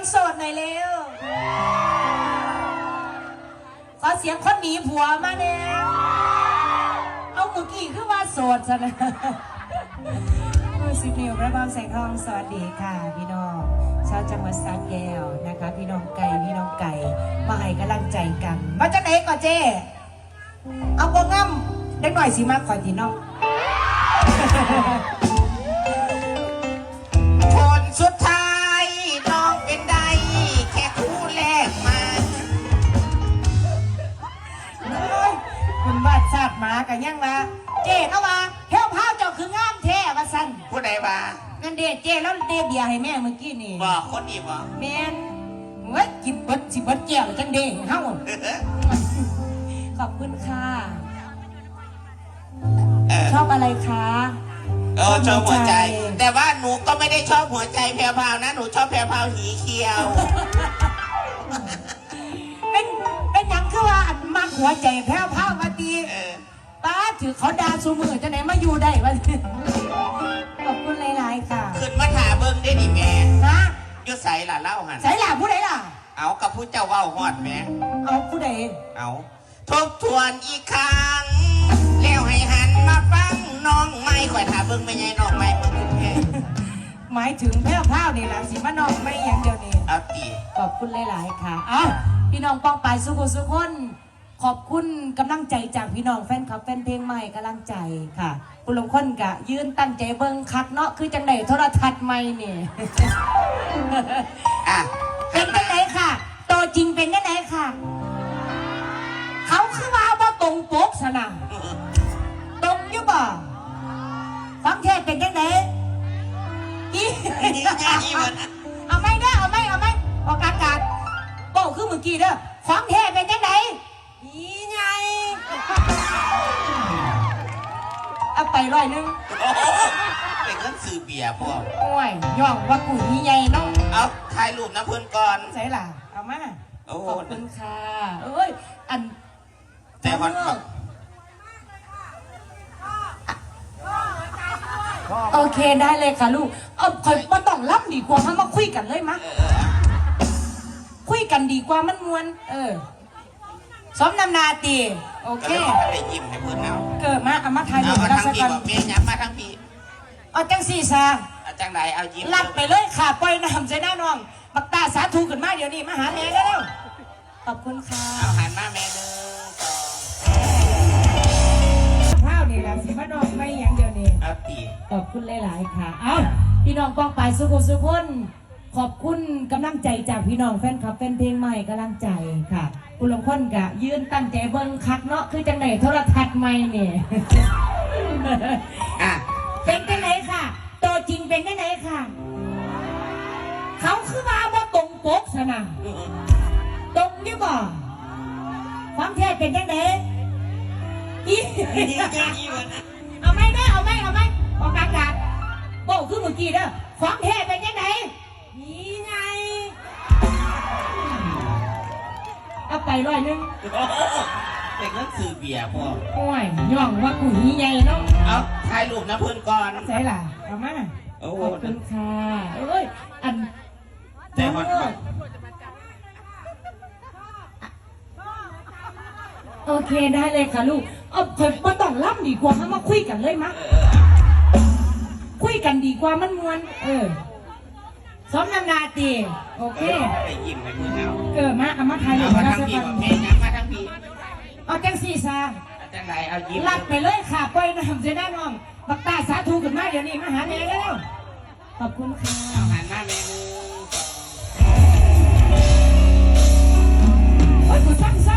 คนโสดหน่อยเร็ว ขอเสียงคนหนีผัวมาแล้วเอาเมื่อกี้คือว่าโสดซะนะสิบนิ้วพระบางแสงทองสวัสดีค่ะ พี่น้องชาวจังหวัดสระแก้วนะคะ พี่น้องไก่พี่น้องไก่มาให้กำลังใจกัน มาจากไหนก่อนเจ้เอาบงง่ำเด็กหน่อยสิมาคอยทีน้อง กันยังวะเจ๊เข้ามาเฮลพาวเจ้าคืองามแท้ว่าสั่นผู้ใดบ้างั้นเดเจ๊แล้วเดเบียร์ให้แม่เมื่อกี้นี่บอกคนอีบอกแม่นเว้ยกินเบิดสิเบิดแก้วจังเด้เฮาขอบคุณค่ะเออชอบอะไรคะเออชอบหัวใจหัวใจ แต่ว่าหนูก็ไม่ได้ชอบหัวใจแพรวพราวนะหนูชอบแพรวพราวหีเขียว เป็นเป็นหยังคือว่าอันมักหัวใจแพ้วพราวมาตีเออ ป้าถือเขาดาสูมือจะไหนมาอยู่ได้วะขอบคุณหลายๆค่ะขึ้นมาถาเบิ้งได้ดิแม่นะอยุใส่ล่ะเล่าหันใส่หล่ะผู้ใดล่ะ เอากับผู้เจ้าเว่าฮอดแม่เอาผู้ใดเอาทบทวนอีกครั้งแล้วให้หันมาฟังน้องไม่ข่อยถาเบิ้งไม่ใช่น้องไม่มึงดูแค่หมายถึงแพ้วพราวนี่แหละสิมานองไม่อย่างเดียวนี่เอาตีขอบคุณหลายๆค่ะ เอ้าพี่น้องป้องไปายสุขุสุขคน ขอบคุณกำลังใจจากพี่น้องแฟนคลับแฟนเพลงใหม่กำลังใจค่ะคุณลงคนกะยืนตั้งใจเบิ่งคักเนาะคือจังไดโทรทัศน์ใหม่นี่อะเป็นจังไดค่ะโตวจริงเป็นจังไดค่ะ เขาคือว่าบ่ตรงปกสนะตรงอยู่บ่ฟังเทศเป็นจังไดอีนี่ไงอีมันเอาไม่ได้อเอาไม่เอาไม่ออกอากาศโป้คือเมื่อกี้เด้อฟังเทศเป็นจังได เอาไปร้อยหนึงโอ้โหเป็นเงินซื้อเบียร์พ่อโอ้ยย่องว่ากูอีใหญ่เนาะเอาถ่ายรูปนะเพื่อนก่อนใช่ล่ะ เอามาโอ้ขอบคุณค่ะเอ้ย อันแต่ฮอตโอเคได้เลยค่ะลูก เอาคอยมาต้องรับดีกว่ามามาคุยกันเลยมะเออคุยกันดีกว่ามันมวน เออสมนำนาตีโอก็เคเลยบอกให้ได้ยิ้มให้เพื่อนเอา เกิดมาเอามาถ่ายเอารูปมากันทั้งสักพี่กันบอกเมียย้ำมาทั้งพี่เอาจังสี่ซาเอาจังใดเอายิ้มรับไปเลยค่ะปล่อยน้ำใจหน้าน้องบักตาสาธุขึ้นมาเดี๋ยวนี้มาหาแม่ได้แล้วขอบคุณค่ะเอาหันมาแม่หนึ่งสองข้าวนี่แหละสิมาน้องไม่อย่างเดียวนี้ เอาตีขอบคุณหลาย ๆ ค่ะ เอ้าพี่น้องกองไปายสุขุมสุขคน ขอบคุณกำลังใจจากพี่น้องแฟนคลับแฟนเพลงใหม่กำลังใจค่ะ คุณลงคนกะ ยืนตั้งใจเบิ้งคักเนาะคือจังไหนโทรทัศน์ใหม่เนี่ยอะเป็นจังไหนค่ะตัวจริงเป็นจังไหนค่ะ เขาคือว่าว่าตรงปกสนะตรงอยี่บ่ความเท็จเป็นจังไหนอีนี่ไงอีมันเอาไม่ได้เอาไม่เอาไม่ออกอากาศโบ้คือเมื่อกี้เด้อของแท้เป็นยังไงนี่ ไง เอาไปร้อยหนึงโอ้โหเป็นเงินซื้อเบียร์พ่อโอ้ยย่องว่ากูนี่ใหญ่เนาะเอาถ่ายรูปนะเพื่อนก่อน ใช่ล่ะเอามาโอ้ขอบคุณค่ะเอ้ย อันแต่ฮอตมากโอเคได้เลยค่ะลูก เอาเพิ่นมาต้องรับดีกว่ามาคุยกันเลยมะเออคุยกันดีกว่ามันมวน เออ สมนำหนาตีโอเคได้ยิ้มให้เพื่อนเอาเกิดมาเอามาถ่ายรูเอาปมากันทั้งสักพี่กับอกนเมียย้ำมาทั้งพี่เอาจังสี่ซาเอาจังใดเอายิ้มลัดไปเลยค่ะปล่อยน้ำเสียหน้าน้องบักตาสาธุขึ้นมาเดี๋ยวนี้มาหาแม่แล้วขอบคุณค่ะ เอาหันมาแม่หนึ่งสองโอ้ยกูสร้างส